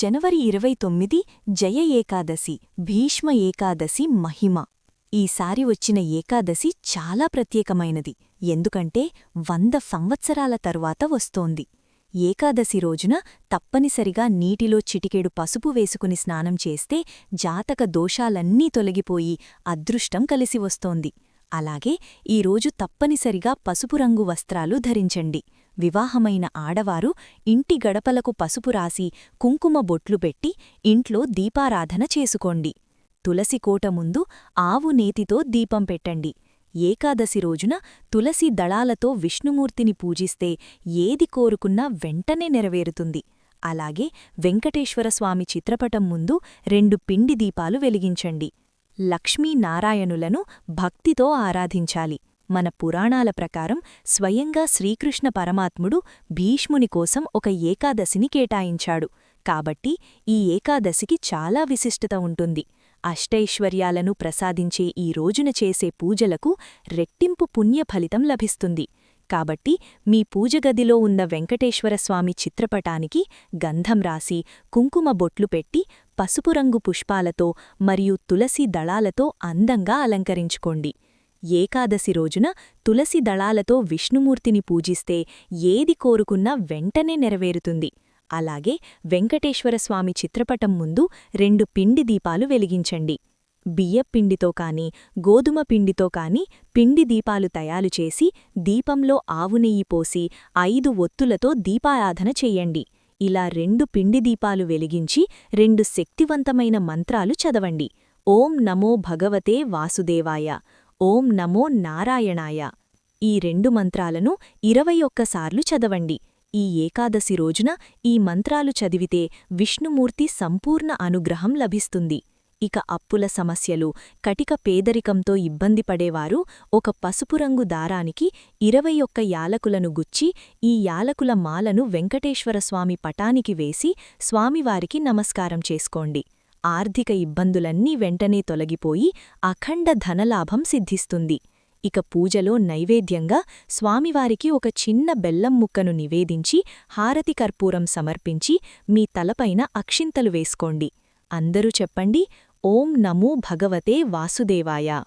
జనవరి ఇరవై తొమ్మిది జయ ఏకాదశి భీష్మ ఏకాదశి మహిమ. ఈసారి వచ్చిన ఏకాదశి చాలా ప్రత్యేకమైనది. ఎందుకంటే వంద సంవత్సరాల తరువాత వస్తోంది. ఏకాదశి రోజున తప్పనిసరిగా నీటిలో చిటికెడు పసుపు వేసుకుని స్నానం చేస్తే జాతక దోషాలన్నీ తొలగిపోయి అదృష్టం కలిసి వస్తోంది. అలాగే ఈరోజు తప్పనిసరిగా పసుపు రంగు వస్త్రాలు ధరించండి. వివాహమైన ఆడవారు ఇంటి గడపలకు పసుపు రాసి కుంకుమ బొట్లు పెట్టి ఇంట్లో దీపారాధన చేసుకోండి. తులసి కోట ముందు ఆవు నేతితో దీపం పెట్టండి. ఏకాదశి రోజున తులసి దళాలతో విష్ణుమూర్తిని పూజిస్తే ఏది కోరుకున్నా వెంటనే నెరవేరుతుంది. అలాగే వెంకటేశ్వరస్వామి చిత్రపటం ముందు రెండు పిండి దీపాలు వెలిగించండి. లక్ష్మీనారాయణులను భక్తితో ఆరాధించాలి. మన పురాణాల ప్రకారం స్వయంగా శ్రీకృష్ణ పరమాత్ముడు భీష్ముని కోసం ఒక ఏకాదశిని కేటాయించాడు. కాబట్టి ఈ ఏకాదశికి చాలా విశిష్టత ఉంటుంది. అష్టైశ్వర్యాలను ప్రసాదించే ఈ రోజున చేసే పూజలకు రెట్టింపు పుణ్యఫలితం లభిస్తుంది. కాబట్టి మీ పూజగదిలో ఉన్న వెంకటేశ్వరస్వామి చిత్రపటానికి గంధం రాసి కుంకుమ బొట్లు పెట్టి పసుపు రంగు పుష్పాలతో మరియు తులసి దళాలతో అందంగా అలంకరించుకోండి. ఏకాదశి రోజున తులసి దళాలతో విష్ణుమూర్తిని పూజిస్తే ఏది కోరుకున్నా వెంటనే నెరవేరుతుంది. అలాగే వెంకటేశ్వరస్వామి చిత్రపటం ముందు రెండు పిండి దీపాలు వెలిగించండి. బియ్యపిండితో కాని గోధుమ పిండితో కాని పిండి దీపాలు తయారు చేసి దీపంలో ఆవునెయ్యి పోసి ఐదు ఒత్తులతో దీపారాధన చెయ్యండి ఇలా రెండు పిండి దీపాలు వెలిగించి రెండు శక్తివంతమైన మంత్రాలు చదవండి. ఓం నమో భగవతే వాసుదేవాయ. ఓం నమో నారాయణాయ. ఈ రెండు మంత్రాలను ఇరవై ఒక్కసార్లు చదవండి. ఈ ఏకాదశి రోజున ఈ మంత్రాలు చదివితే విష్ణుమూర్తి సంపూర్ణ అనుగ్రహం లభిస్తుంది. ఇక అప్పుల సమస్యలు కటిక పేదరికంతో ఇబ్బంది పడేవారు ఒక పసుపు రంగు దారానికి ఇరవై ఒక్క యాలకులను గుచ్చి ఈ యాలకుల మాలను వెంకటేశ్వరస్వామి పటానికి వేసి స్వామివారికి నమస్కారం చేసుకోండి. ఆర్థిక ఇబ్బందులన్నీ వెంటనే తొలగిపోయి అఖండ ధనలాభం సిద్ధిస్తుంది. ఇక పూజలో నైవేద్యంగా స్వామివారికి ఒక చిన్న బెల్లం ముక్కను నివేదించి హారతి కర్పూరం సమర్పించి మీ తలపైన అక్షింతలు వేసుకోండి. అందరూ చెప్పండి ఓం నమో భగవతే వాసుదేవాయ.